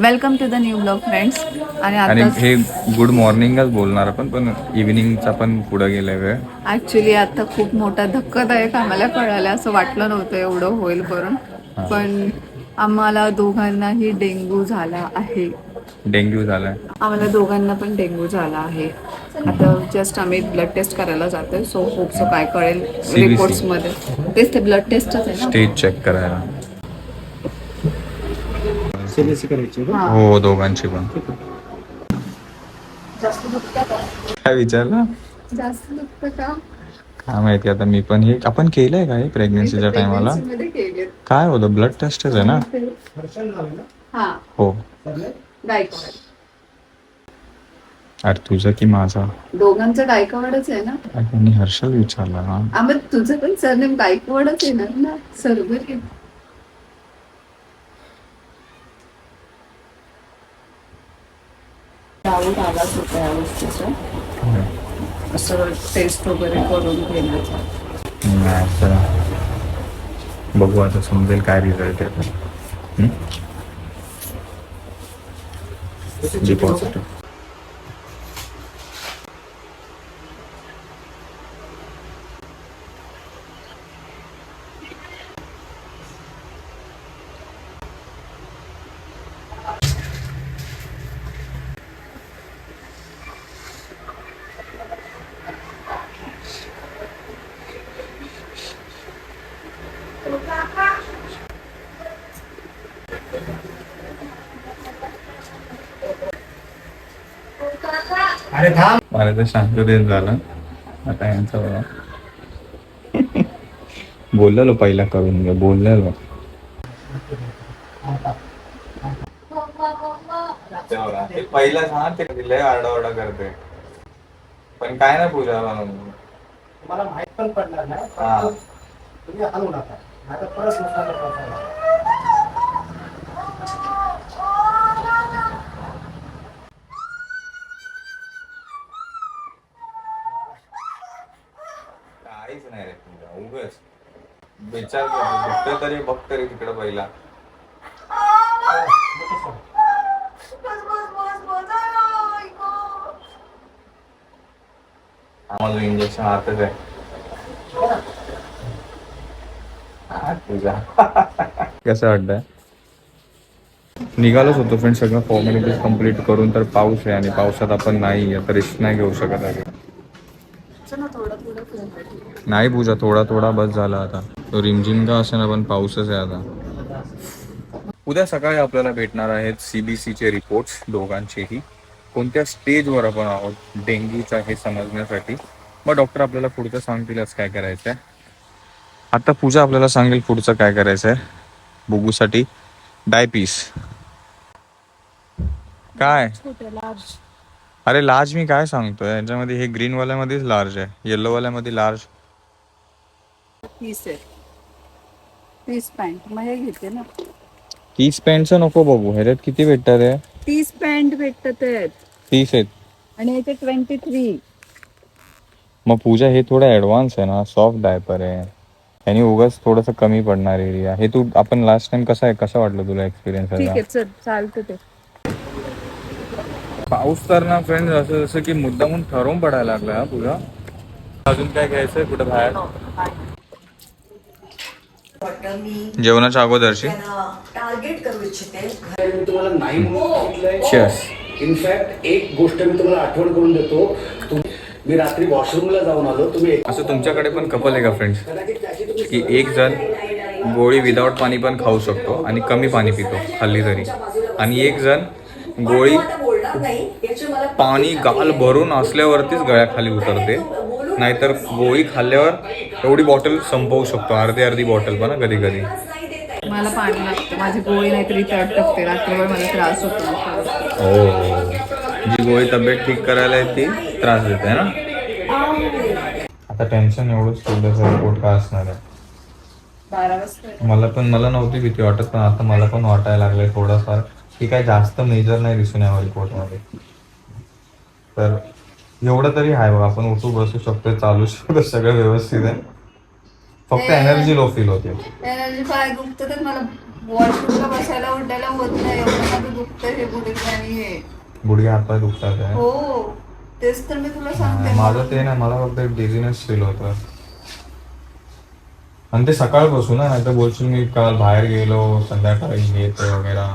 Welcome to the new blog friends आणि आणि आता हे गुड मॉर्निंगच बोलणार आपण पण इव्हिनिंगचा पण पुढे गेलाय वेळ. ऍक्च्युली आता खूप मोठा धक्कादायक आम्हाला कळालं असं वाटलं नव्हतं एवढं होईल करून. पण आम्हाला दोघांनाही डेंग्यू झाला आहे. डेंग्यू झालाय आम्हाला दोघांना पण डेंग्यू झाला आहे. आता जस्ट आम्ही ब्लड टेस्ट करायला जातोय सो होप सो काय कळेल CBC. रिपोर्ट्समध्ये तेच ते ब्लड टेस्टच आहे ना? स्टेज चेक करायला. सीबीएससी करायची का? हा. हो दोघांची पण. काय विचारलं? जास्त दुखतं का? काय माहिती आता मी पण हे आपण केलंय का हे प्रेग्नेन्सीच्या टायमाला Pregnancy मध्ये केलेत. काय होतं ब्लड टेस्टच आहे ना? हा. हो गायकवाड अरे तुझं की माझा? दोघांचं गायकवाडच आहे ना? अरे मी हर्षल विचारला ना? आम्ही तुझं पण सरनेम गायकवाडच येणार ना? सरभर डाऊट आलाच होता या गोष्टीचा. असं टेस्ट वगैरे करून घेण्याचा नाही तर बघू आता समजेल काय रिझल्ट आहे पॉझिटिव्ह म्हणजे अरे थांब मला तर शांततेत झालं. आता यांचं बघा. बोललेलो पहिला करून घे बोललेलो पहिला सांग ते लय आरडाओरडा करते पण काय ना पूजा मला माहीत पण पडणार नाही. हा. तुम्ही नका. आता परत नुकसान होणार. काहीच नाही रे पूजा उगच विचार बघतोय तरी बघ तरी तिकडं पहिला. आम्हाला इंजेक्शन हातच आहे. हा, कसं वाटतंय? निघालोच होतो फ्रेंड सगळं फॉर्मॅलिटीज कंप्लीट करून तर पाऊस आहे आणि पावसात आपण नाही आता रिस्क नाही घेऊ शकत आहे नाही पूजा थोडा थोडा बस झाला आता. तो रिमझिम का असे ना पण पाऊसच आहे आता. उद्या सकाळी आपल्याला भेटणार आहेत सीबीसीचे रिपोर्ट्स दोघांचेही. कोणत्या स्टेजवर आपण आहोत डेंग्यूचा हे समजण्यासाठी? मग डॉक्टर आपल्याला पुढचं सांगतीलच काय करायचं आहे आता पूजा आपल्याला सांगेल पुढचं काय करायचं आहे बुगूसाठी डायपीस काय? अरे लार्ज मी काय सांगतोय? याच्यामध्ये हे ग्रीन वाल्यामध्येच लार्ज आहे. येल्लो वाल्यामध्ये लार्ज तीस पॅन्ट. मग हे घेते ना. तीस पॅन्टचं नको बघू. ह्याच्यात किती भेटतात तीस पॅन्ट भेटतात आहेत तीस आहेत. आणि याचे ट्वेंटी थ्री मग पूजा हे थोडं ऍडव्हान्स आहे ना. सॉफ्ट डायपर आहे. आणि उगाच थोडस कमी पडणार एरिया हे तू आपण लास्ट टाइम कसं आहे? कसं वाटलं तुला एक्सपिरियन्स ठीक आहे चल. चालतं ते. पाऊस तर ना फ्रेंड असं जसं की मुद्दामून ठरवून पडायला लागला हा पूजा. अजून काय घ्यायचंय? कुठं बाहेर? जेवणाच्या अगोदरची टार्गेट करू इच्छिते. मी तुम्हाला नाही म्हणून सांगितलंय? Cheers. इनफॅक्ट एक गोष्ट मी तुम्हाला आठवण करून देतो. तुम- मी रात्री वॉशरूमला जाऊन आलो. तुम्ही असं तुमच्याकडे पण कपल आहे का फ्रेंड्स की एक जण गोळी विदाऊट पाणी पण खाऊ शकतो आणि कमी पाणी पितो खाल्ली तरी. आणि एक जण गोळी आता बोलणार नाही. याची मला पाणी गाल भरून असल्यावरतीच गळ्याखाली उतरते. नाहीतर गोळी खाल्ल्यावर एवढी बॉटल संपवू शकतो. अर्धी अर्धी बॉटल पण कधी कधी. आहे मला पाणी लागतं. माझी गोळी नाहीतरी तर अटकते. रात्रभर मला त्रास होतो. हो जी गोळी तब्येत ठीक करायला आहे ती त्रास देते ना? आता टेन्शन एवढंच थोडंसं रिपोर्ट का असणार आहे. मला पण मला नव्हती भीती वाटत पण आता मला पण वाटायला लागलंय थोडंफार. की काय जास्त मेजर नाही दिसून यावं रिपोर्टमध्ये तर एवढं तरी आहे बघा आपण उठू बसू शकतो चालू शकतो सगळं व्यवस्थित आहे. फक्त एनर्जी लो फील होते. एनर्जी पाय दुखतं तर मला वॉशरूमला बसायला उठायला होत नाही. एवढं माझं दुखतं हे गुडघे आणि हे. गुडघे हातपाय दुखतात आहे. हो तेच तर मी तुला सांगते. माझं ते नाही मला फक्त डिझिनेस फील होतं. आणि ते सकाळपासून ना नाही तर बोलशील मी काल बाहेर गेलो संध्याकाळी येते वगैरे.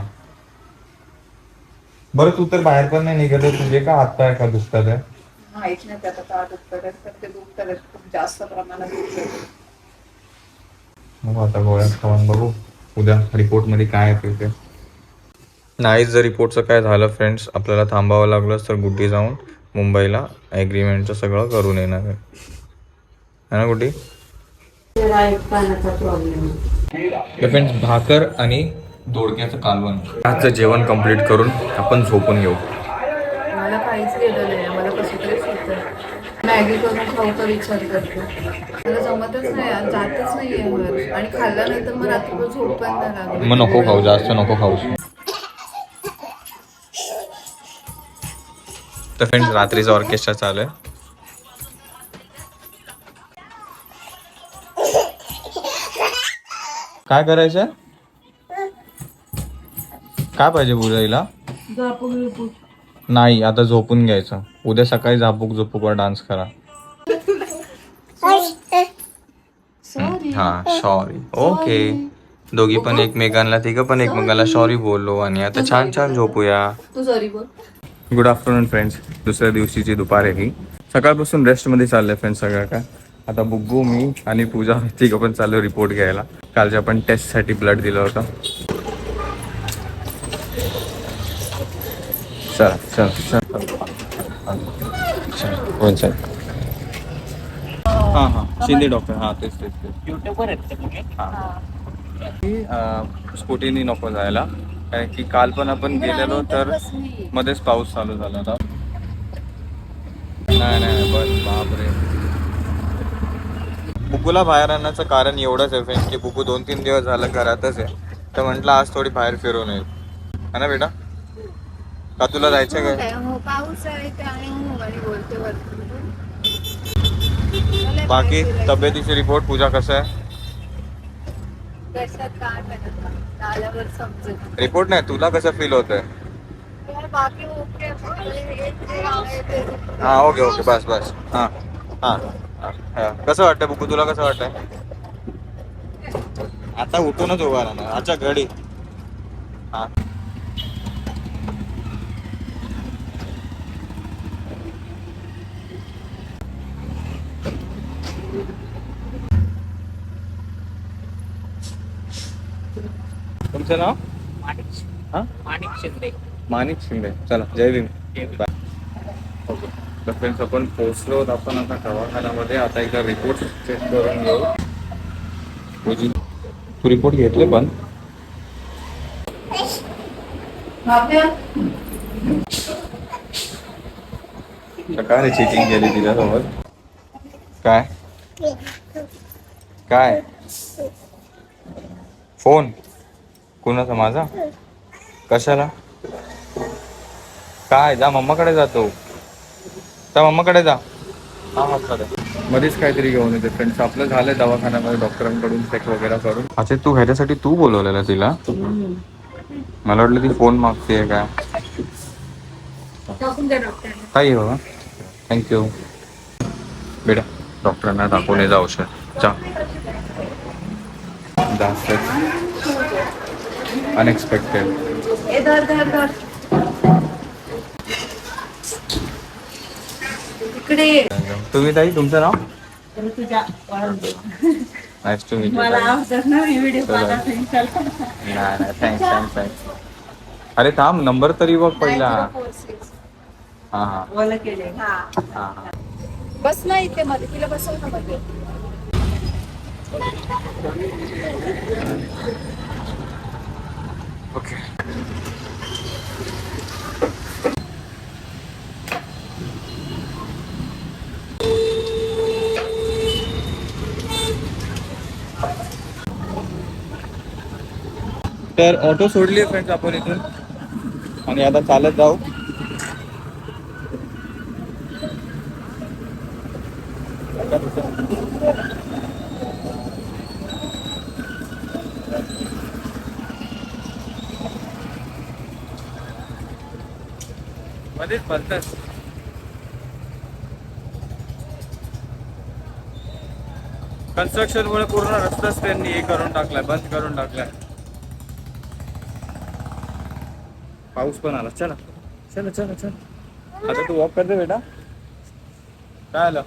बरं तू तर बाहेर पण नाही निघत तुझे का हातपाय का दुखतात आहे? माहीत नाही त्यात आता आहेत, पण ते दुखतात आहेत, खूप जास्त प्रमाणात मग आता गोळ्या खाऊन बघू. उद्या रिपोर्टमध्ये काय येते ते. नाहीच जर रिपोर्टचं काय झालं फ्रेंड्स आपल्याला थांबावं लागलं तर गुड्डी जाऊन मुंबईला ॲग्रीमेंटचं सगळं करून येणार आहे. है ना गुड्डी? फ्रेंड्स भाकर आणि दोडक्याचं कालवण. आजचं जेवण कंप्लीट करून आपण झोपून घेऊ. मला काहीच नाही मला कसं तरीच होतं मॅगी करून खाऊ का विचार करते. मला जमतच नाही आज जातच नाहीये वर आणि खाल्लं नाही तर मग रात्रभर झोप पण नाही लागत. मग नको खाऊ जास्त नको खाऊ. तर फ्रेंड्स रात्रीचा ऑर्केस्ट्रा चालू आहे. काय करायचं काय पाहिजे पूजाईला नाही आता झोपून घ्यायचं. उद्या सकाळी झापूक झोपूकवर डान्स करा. हा सॉरी ओके दोघी पण एकमेकांना तिघं पण एकमेकांना सॉरी बोललो आणि आता छान छान झोपूया. तू सॉरी बोल. गुड आफ्टरनून फ्रेंड्स दुसऱ्या दिवशीची दुपार आहे ही. सकाळपासून रेस्टमध्ये चाललंय फ्रेंड्स सगळं काय? आता बुग्गू मी आणि पूजा तिघं पण चाललो रिपोर्ट घ्यायला. कालच्या आपण टेस्टसाठी ब्लड दिलं होतं. चला चल चल. चल कोण चल? हां हां. शिंदे डॉक्टर. हां तेच तेच तेच. हां. स्कूटीनी नको जायला. कारण की काल पण आपण गेलेलो तर मध्येच पाऊस चालू झाला होता. नाही नाही बस बापरे. बुकूला बाहेर आणण्याचं कारण एवढंच आहे फ्रेंड्स की बुकू दोन तीन दिवस झालं घरातच आहे. तर म्हटलं आज थोडी बाहेर फिरून येईल है ना बेटा? का तुला जायचं काय? हो पाऊस आहे आणि हो आणि बोलते वरती. बाकी तब्येतीची रिपोर्ट पूजा कसं आहे? काय रिपोर्ट नाही तुला कसं फील होत आहे हे हा ओके ओके बस बस. हां हां हां कसं वाटतं बुकू तुला कसं वाटतंय? आता उठूनच उभा राहणार अच्छा घडी. हां. तुमचं नाव? हां? माणिक शिंदे. माणिक शिंदे. चला जय भीम. बाय ओके तर फ्रेंड्स आपण पोहोचलो आपण आता दवाखान्यामध्ये आता एकदा रिपोर्ट चेक करून घेऊ. तू रिपोर्ट घेतले पण. काय रे चेकिंग केली तिच्यासोबत. काय? काय? फोन? कुणाचा माझा? कशाला? काय? जा मम्माकडे जातो त्या मम्माकडे जा. हा हा चालेल. मध्येच काहीतरी घेऊन येते फ्रेंड्स आपलं झालंय दवाखान्यामध्ये डॉक्टरांकडून चेक वगैरे करून. अच्छा तू ह्याच्यासाठी तू बोलवलेलं तिला? मला वाटलं ती फोन मागते काय काही हो. थँक्यू बेटा. डॉक्टरांना दाखवून ये जा औषध चा जास्त अनएक्सपेक्टेड. तुम्ही ताई तुमचं नाव? नाईस टू मीट मला आवडत ना व्हिडिओ चला. पाहता नाही नाही थँक्स थँक्स थँक्स अरे थांब नंबर तरी बघ पहिला. 9046. बोला केले हा हा हा. बस ना इथे मध्ये तिला बसव ना मध्ये. ओके. तर ऑटो सोडली आहे फ्रेंड्स आपण इथून. आणि आता चालत जाऊ. भरतात कन्स्ट्रक्शन मुळे पूर्ण रस्ताच त्यांनी हे करून टाकलाय बंद करून टाकलाय. पाऊस पण आला. चला. चला चला चला. आता तू वॉक करते बेटा. काय आलं?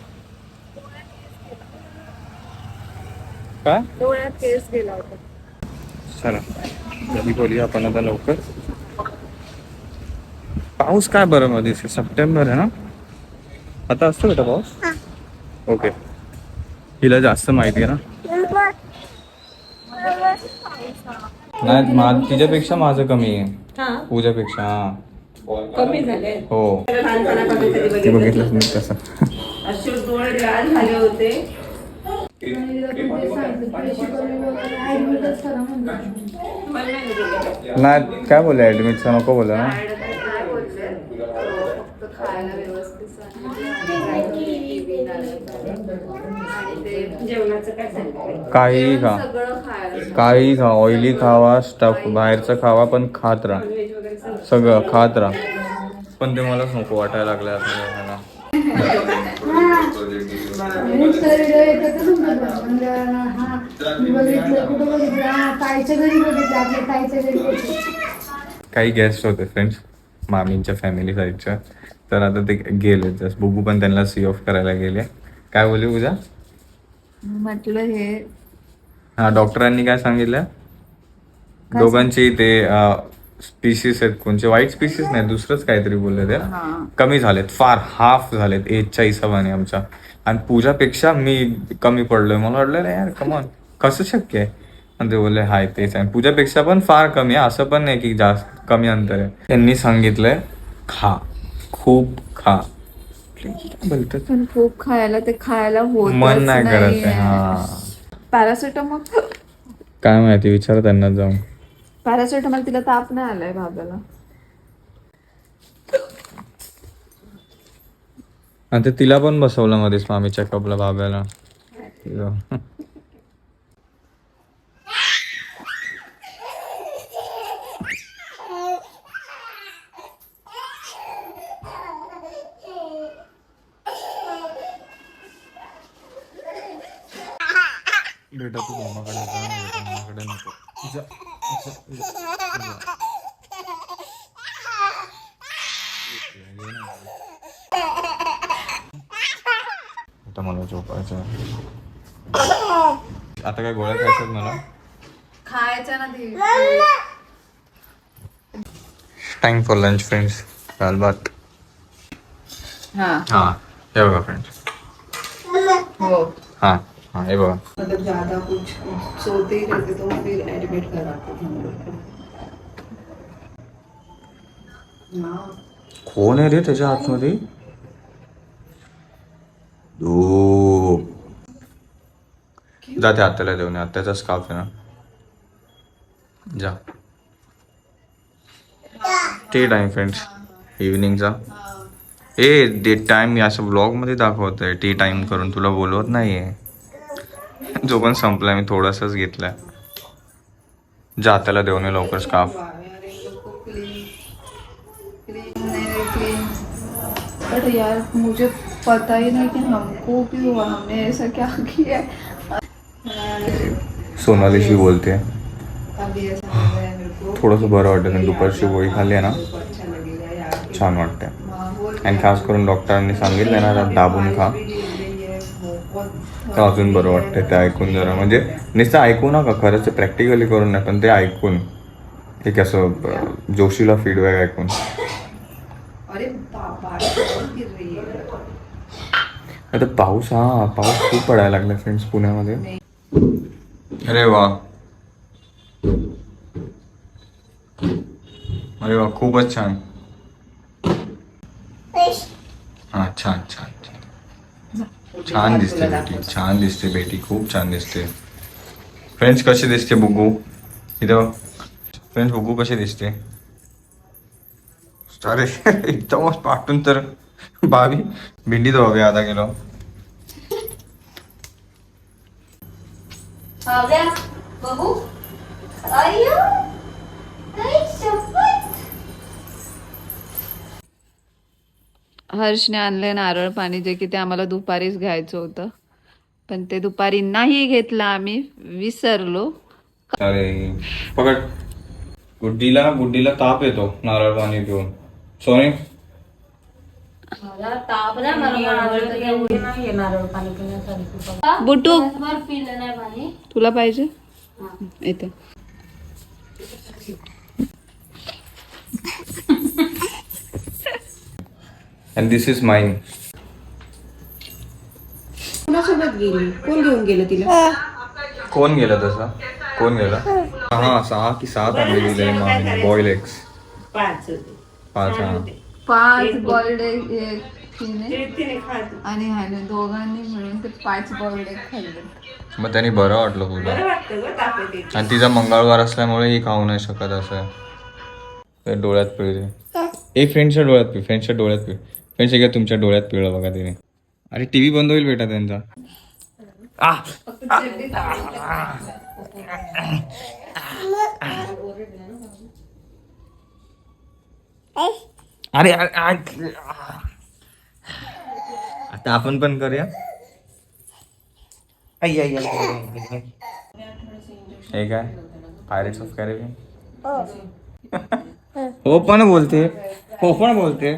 काय? डोळ्यात केस गेला होता. चला. कधी बोलूया आपण आता लवकर. पाऊस काय बरं मध्ये सप्टेंबर आहे ना? आता असतो बेटा पाऊस? ओके. हिला जास्त माहिती आहे ना? नाही तिच्यापेक्षा माझं कमी आहे. पूजापेक्षा हा. कमी झाले. हो. ते बघितलं झाले होते. मला नाही काय बोलले? ऍडमिटचं नको बोला ना खायला व्यवस्थित काही खा. काही खा. ऑइली खावा स्टफ बाहेरचं खावा पण खात राहा. सगळं खात राहा. पण ते मलाच नको वाटायला लागलं काही गेस्ट होते फ्रेंड्स मामींच्या फॅमिली साईडच्या तर आता ते गेले जस्ट बुबू पण त्यांना सी ऑफ करायला गेले. काय बोलली पूजा? म्हटलं हे हा डॉक्टरांनी काय सांगितलं? दोघांची ते स्पीसीस आहेत कोणचे वाईट स्पीसीस नाही दुसरंच काहीतरी बोलले ते. कमी झालेत फार हाफ झालेत एजच्या हिशोबाने आमच्या. आणि पूजापेक्षा मी कमी पडलोय. मला वाटलं "नाही यार कमॉन कसं शक्य आहे? आणि ते बोलले हाय तेच आहे. पूजापेक्षा पण फार कमी आहे. असं पण नाही की जास्त कमी अंतर आहे. त्यांनी सांगितलंय खा. खूप खा. बोलतात पण खूप खायला ते खायला होत मन नाही करत आहे हा. पॅरासिटामॉल काय माहिती विचार त्यांना जाऊन. पॅरासिटामॉल तिला ताप नाही आलाय भाब्याला आणि ते तिला पण बसवलं मध्येच मामी चेकअपला बाब्याला बेटा तू मामाकडे जा ना बेटा मामाकडे नको जा, जा, जा, जा. आता मला झोपायचं आहे. आता काय गोळ्या खायच्यात मला? खायच्या ना ती. टाइम फॉर लंच फ्रेंड्स दाल भात. हा. हा हे बघा फ्रेंड्स हो. हा हा हे बघा. मतलब ज्यादा कुछ सोते ही रहते तो फिर एडमिट कराते थे हम लोग को. हाँ कोण आहे रे त्याच्या आतमध्ये जा त्या आत्याला देऊन ये. आत्याचा स्काफ आहे ना. जा. ते टाइम फ्रेंड्स इव्हिनिंगचा ए डे टाइम मी असं ब्लॉगमध्ये दाखवत आहे टी टाइम करून तुला बोलवत नाही आहे जो पण संपला मी थोडासाच घेतला जा त्याला देऊन ये लवकर स्काफ यार मुझे पता ही नहीं कि हमको भी हुआ हमने ऐसा क्या किया है। सोनालीशी बोलते. थोडंसं बरं वाटतं दुपारची गोळी खाल्ली आहे ना. छान वाटते आणि खास करून डॉक्टरांनी सांगितलं ना दाबून खा. तर अजून बरं वाटतं ते ऐकून जरा. म्हणजे नुसतं ऐकू नका खरंच प्रॅक्टिकली करून नाही पण ते ऐकून. एक असं जोशीला फीडबॅक ऐकून. आता पाऊस हा पाऊस खूप पडायला लागला फ्रेंड्स पुण्यामध्ये. अरे वा अरे वा खूपच छान हा। छान छान छान छान दिसते बेटी छान दिसते बेटी खूप छान दिसते फ्रेंड्स कशी दिसते बुगू? इथं फ्रेंड्स बुगू कशी दिसते? अरे पाठून तर बघू हर्षने आणले नारळ पाणी जे की ते आम्हाला दुपारीच घ्यायचं होतं. पण ते दुपारी नाही घेतलं आम्ही विसरलो. अरे पकड. गुड्डीला गुड्डीला ताप येतो नारळ पाणी पिऊन. सोनी? बुटू. तुला पाहिजे? इथे अँड दिस इज माइन कुणासोबत गेली? कोण घेऊन गेलं तिला? कोण गेलं तसं? कोण गेलं? हा सहा की सात मामीने बॉईल एग्स पाच होते. पाच हा. पाच बॉल्ड आणि ह्याने दोघांनी मिळून ते पाच बॉल्ड एग खाल्ले. मग त्यांनी बरं वाटलं तुला. आणि तिचा मंगळवार असल्यामुळे ही खाऊ नाही शकत असं. डोळ्यात पिळते एक फ्रेंडच्या डोळ्यात पिळ फ्रेंडच्या डोळ्यात पिळ. फ्रेंडच्या घ्या तुमच्या डोळ्यात पिळलं बघा तिने. अरे टीव्ही बंद होईल बेटा त्यांचा. अरे अरे, अरे. आता आपण पण करूया. आई, आई, आई, आई, आई, आई. हे काय? पायरेट्स ऑफ कॅरेबियन हो. पण बोलते. हो पण बोलते.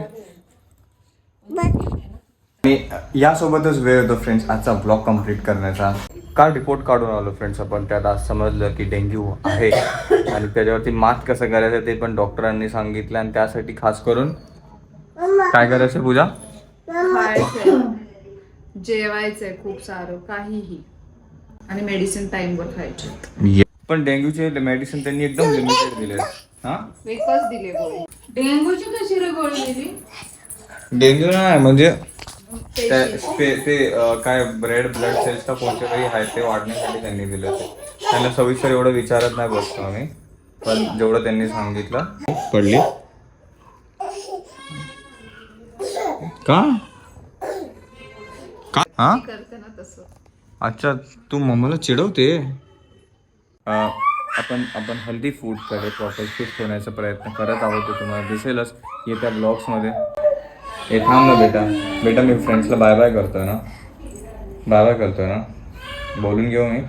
आणि यासोबतच वेळ होतो फ्रेंड्स आजचा ब्लॉग कंप्लीट करण्याचा. काल रिपोर्ट काढून आलो फ्रेंड्स आपण त्यात आज समजलं की डेंग्यू आहे. आणि त्याच्यावरती मात कसं करायचं ते पण डॉक्टरांनी सांगितलं आणि त्यासाठी खास करून काय करायचं पूजा? जेवायचंय खूप सारं काहीही. आणि मेडिसिन टाइमवर खायचे. पण डेंग्यूचे मेडिसिन त्यांनी एकदम लिमिटेड दिले हा? एकच दिले गोळी. डेंग्यूची कशी रे गोळी दिली? डेंग्यू नाही म्हणजे ते ते काय ब्रेड ब्लड सेल्स का कोणते काही आहेत ते वाढण्यासाठी त्यांनी दिले होते त्यांना सविस्तर एवढं विचारत नाही बसतो आम्ही पण जेवढं त्यांनी सांगितलं. पडली? का? का? हा? करते ना तसं. अच्छा तू मम्माला चिडवते? आपण आपण हेल्दी फूडकडे प्रॉपर शिफ्ट होण्याचा प्रयत्न करत आहोत ते तुम्हाला दिसेलच. येत्या ब्लॉग्समध्ये हे थांब ना बेटा. बेटा मी फ्रेंड्सला बाय बाय करतोय ना. बाय बाय करतोय ना. बोलून घेऊ मी.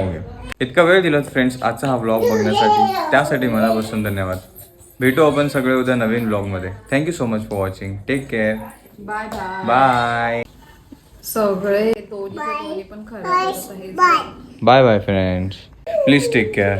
ओके इतका वेळ दिलात फ्रेंड्स आजचा हा ब्लॉग बघण्यासाठी. त्यासाठी मनापासून धन्यवाद. भेटू आपण सगळे उद्या नवीन ब्लॉगमध्ये thank you so much for watching take care bye bye bye सगळे दोन्ही पण खराब bye bye friends please take care